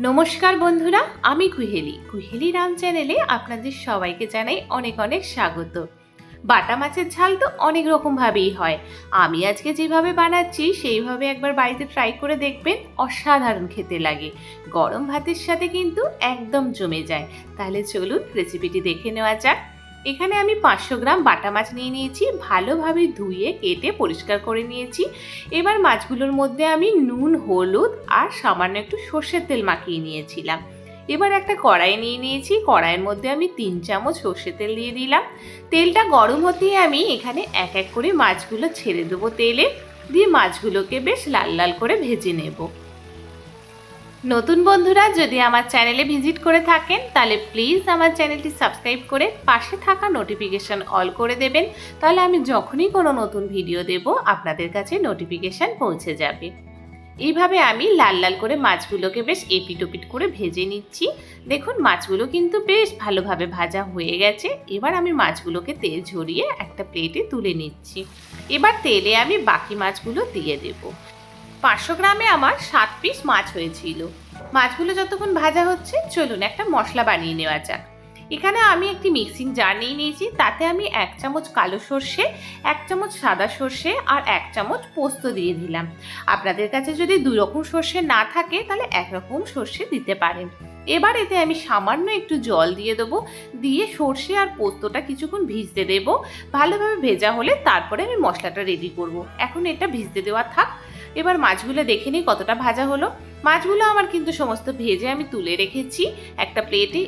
নমস্কার বন্ধুরা, আমি কুহেলি। কুহেলি রাম চ্যানেলে আপনাদের সবাইকে জানাই অনেক অনেক স্বাগত। বাটা মাছের ঝাল তো অনেক রকমভাবেই হয়। আমি আজকে যেভাবে বানাচ্ছি, সেইভাবে একবার বাড়িতে ট্রাই করে দেখবেন, অসাধারণ খেতে লাগে। গরম ভাতের সাথে কিন্তু একদম জমে যায়। তাহলে চলুন রেসিপিটি দেখে নেওয়া যাক। এখানে আমি পাঁচশো গ্রাম বাটা মাছ নিয়ে নিয়েছি, ভালোভাবে ধুয়ে কেটে পরিষ্কার করে নিয়েছি। এবার মাছগুলোর মধ্যে আমি নুন, হলুদ আর সামান্য একটু সর্ষের তেল মাখিয়ে নিয়েছিলাম। এবার একটা কড়াই নিয়ে নিয়েছি, কড়াইয়ের মধ্যে আমি তিন চামচ সর্ষের তেল দিয়ে দিলাম। তেলটা গরম হতেই আমি এখানে এক এক করে মাছগুলো ছেড়ে দেবো তেলে। দিয়ে মাছগুলোকে বেশ লাল লাল করে ভেজে নেব। নতুন বন্ধুরা, যদি আমার চ্যানেলে ভিজিট করে থাকেন, তাহলে প্লিজ আমার চ্যানেলটি সাবস্ক্রাইব করে পাশে থাকা নোটিফিকেশন অল করে দেবেন। তাহলে আমি যখনই কোনো নতুন ভিডিও দেব, আপনাদের কাছে নোটিফিকেশান পৌঁছে যাবে। এইভাবে আমি লাল লাল করে মাছগুলোকে বেশ এপিট ওপিট করে ভেজে নিচ্ছি। দেখুন, মাছগুলো কিন্তু বেশ ভালোভাবে ভাজা হয়ে গেছে। এবার আমি মাছগুলোকে তেল ঝরিয়ে একটা প্লেটে তুলে নিচ্ছি। এবার তেলে আমি বাকি মাছগুলো দিয়ে দেব। পাঁচশো গ্রামে আমার সাত পিস মাছ হয়েছিল। মাছগুলো যতক্ষণ ভাজা হচ্ছে, চলুন একটা মশলা বানিয়ে নেওয়া যাক। এখানে আমি একটি মিক্সিং জার নিয়ে নিয়েছি, তাতে আমি এক চামচ কালো সর্ষে, এক চামচ সাদা সর্ষে আর এক চামচ পোস্ত দিয়ে দিলাম। আপনাদের কাছে যদি দুই রকম সর্ষে না থাকে, তাহলে একরকম সর্ষে দিতে পারেন। এবার এতে আমি সামান্য একটু জল দিয়ে দেবো, দিয়ে সর্ষে আর পোস্তটা কিছুক্ষণ ভিজতে দেবো। ভালোভাবে ভেজা হলে তারপরে আমি মশলাটা রেডি করব। এখন এটা ভিজতে দেওয়া থাক। এবার মাছগুলো দেখে নিই কতটা ভাজা হলো। মাছগুলো আমার কিন্তু সমস্ত ভেজে আমি তুলে রেখেছি একটা প্লেটে।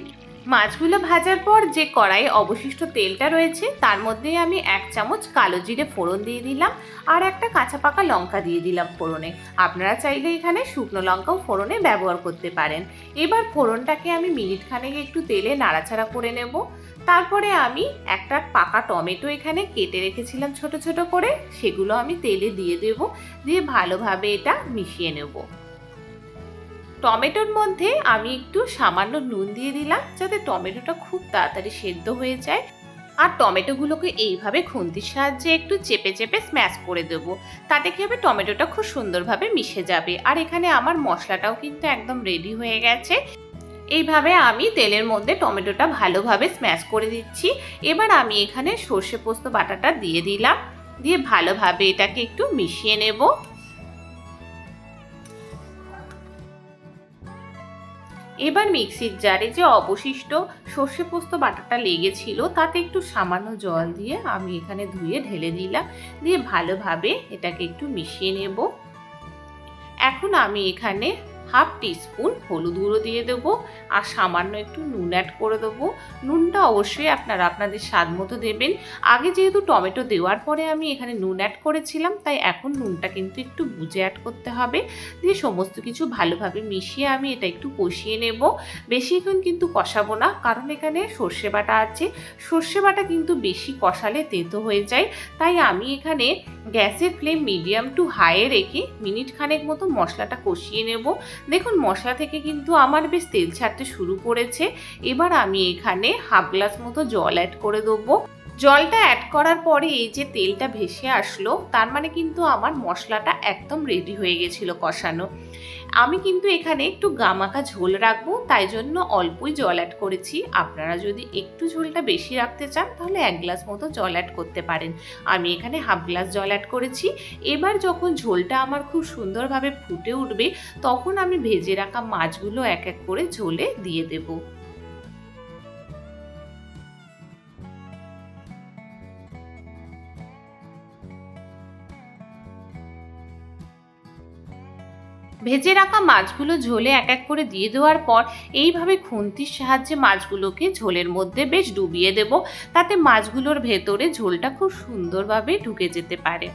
মাছগুলো ভাজার পর যে কড়াইয়ে অবশিষ্ট তেলটা রয়েছে, তার মধ্যে আমি এক চামচ কালো জিরে ফোড়ন দিয়ে দিলাম আর একটা কাঁচা পাকা লঙ্কা দিয়ে দিলাম ফোড়নে। আপনারা চাইলে এখানে শুকনো লঙ্কাও ফোড়নে ব্যবহার করতে পারেন। এবার ফোড়নটাকে আমি মিনিট খানেক একটু তেলে নাড়াচাড়া করে নেব। তারপরে আমি একটা পাকা টমেটো এখানে কেটে রেখেছিলাম ছোট ছোট করে। সেগুলো আমি তেলে দিয়ে দেব, দিয়ে ভালোভাবে এটা মিশিয়ে নেব। টমেটোর মধ্যে আমি একটু সামান্য নুন দিয়ে দিলাম, যাতে টমেটোটা খুব তাড়াতাড়ি সেদ্ধ হয়ে যায়। আর টমেটোগুলোকে এইভাবে খুন্তির সাহায্যে একটু চেপে চেপে স্ম্যাশ করে দেবো। তাতে কি হবে, টমেটোটা খুব সুন্দরভাবে মিশে যাবে। আর এখানে আমার মশলাটাও কিন্তু একদম রেডি হয়ে গেছে। এইভাবে আমি তেলের মধ্যে টমেটোটা ভালোভাবে স্ম্যাশ করে দিচ্ছি। এবার আমি এখানে সর্ষে পোস্ত বাটাটা দিয়ে দিলাম। দিয়ে ভালোভাবে এটাকে একটু মিশিয়ে নেব। এবার মিক্সির জারে যে অবশিষ্ট সর্ষে পোস্ত বাটাটা লেগেছিল, তাতে একটু সামান্য জল দিয়ে আমি এখানে ধুয়ে ঢেলে দিলাম। দিয়ে ভালোভাবে এটাকে একটু মিশিয়ে নেব। এখন আমি এখানে হাফ টিস্পুন হলুদ গুঁড়ো দিয়ে দেবো আর সামান্য একটু নুন অ্যাড করে দেবো। নুনটা অবশ্যই আপনারা আপনাদের স্বাদ মতো দেবেন। আগে যেহেতু টমেটো দেওয়ার পরে আমি এখানে নুন অ্যাড করেছিলাম, তাই এখন নুনটা কিন্তু একটু বুঝে অ্যাড করতে হবে। দিয়ে সমস্ত কিছু ভালোভাবে মিশিয়ে আমি এটা একটু কষিয়ে নেব। বেশিক্ষণ কিন্তু কষাবো না, কারণ এখানে সর্ষে বাটা আছে। সর্ষে বাটা কিন্তু বেশি কষালে তেতো হয়ে যায়। তাই আমি এখানে গ্যাসের ফ্লেম মিডিয়াম টু হাইয়ে রেখে মিনিট খানেক মতো মশলাটা কষিয়ে নেব। দেখুন, মশলা থেকে কিন্তু আমার বেশ তেল ছাড়তে শুরু করেছে। এবার আমি এখানে হাফ গ্লাস মতো জল অ্যাড করে দেবো। জলটা অ্যাড করার পরে এই যে তেলটা ভেসে আসলো, তার মানে কিন্তু আমার মশলাটা একদম রেডি হয়ে গেছিল কষানো। আমি কিন্তু এখানে একটু গামাকা ঝোল রাখব, তাই জন্য অল্পই জল অ্যাড করেছি। আপনারা যদি একটু ঝোলটা বেশি রাখতে চান, তাহলে এক গ্লাস মতো জল অ্যাড করতে পারেন। আমি এখানে হাফ গ্লাস জল অ্যাড করেছি। এবার যখন ঝোলটা আমার খুব সুন্দরভাবে ফুটে উঠবে, তখন আমি ভেজে রাখা মাছগুলো এক এক করে ঝোলে দিয়ে দেবো। ভেজে রাখা মাছগুলো ঝোলে এক এক করে দিয়ে দেওয়ার পর এইভাবে খুন্তির সাহায্যে মাছগুলোকে ঝোলের মধ্যে বেশ ডুবিয়ে দেব। তাতে মাছগুলোর ভেতরে ঝোলটা খুব সুন্দরভাবে ঢুকে যেতে পারে।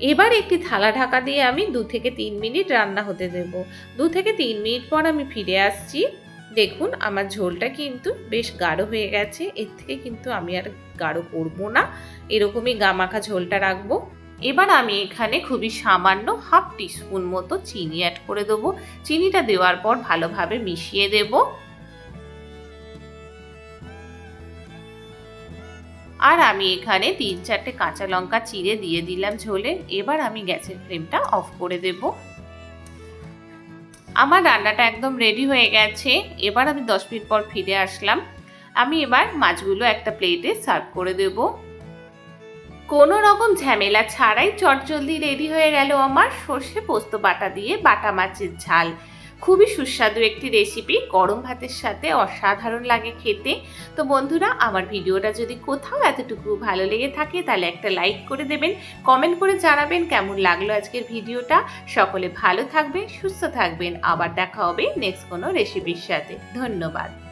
এবার একটি থালা ঢাকা দিয়ে আমি দু থেকে তিন মিনিট রান্না হতে দেব। দু থেকে তিন মিনিট পর আমি ফিরে আসছি। দেখুন, আমার ঝোলটা কিন্তু বেশ গাঢ় হয়ে গেছে। এর থেকে কিন্তু আমি আর গাঢ় করব না। এরকমই গামাখা ঝোলটা রাখব। এবার আমি এখানে খুবই সামান্য হাফ টিস্পুন মতো চিনি অ্যাড করে দেবো। চিনিটা দেওয়ার পর ভালোভাবে মিশিয়ে দেব। আর আমি এখানে তিন চারটে কাঁচা লঙ্কা চিড়ে দিয়ে দিলাম ঝোলে। এবার আমি গ্যাসের ফ্লেমটা অফ করে দেব। আমার রান্নাটা একদম রেডি হয়ে গেছে। এবার আমি দশ মিনিট পর ফিরে আসলাম। আমি এবার মাছগুলো একটা প্লেটে সার্ভ করে দেব। কোনো রকম ঝামেলা ছাড়াই চটজলদি রেডি হয়ে গেল আমার। সর্ষে পোস্ত বাটা দিয়ে বাটা মাছের ঝাল। খুবই সুস্বাদু একটি রেসিপি গরম ভাতের সাথে অসাধারণ লাগে খেতে। তো বন্ধুরা, আমার ভিডিওটা যদি কোথাও এতটুকু ভালো লেগে থাকে, তাহলে একটা লাইক করে দেবেন কমেন্ট করে জানাবেন কেমন লাগল আজকের ভিডিওটা। সকলে ভালো থাকবেন, সুস্থ থাকবেন। আবার দেখা হবে নেক্সট কোনো রেসিপির সাথে। ধন্যবাদ।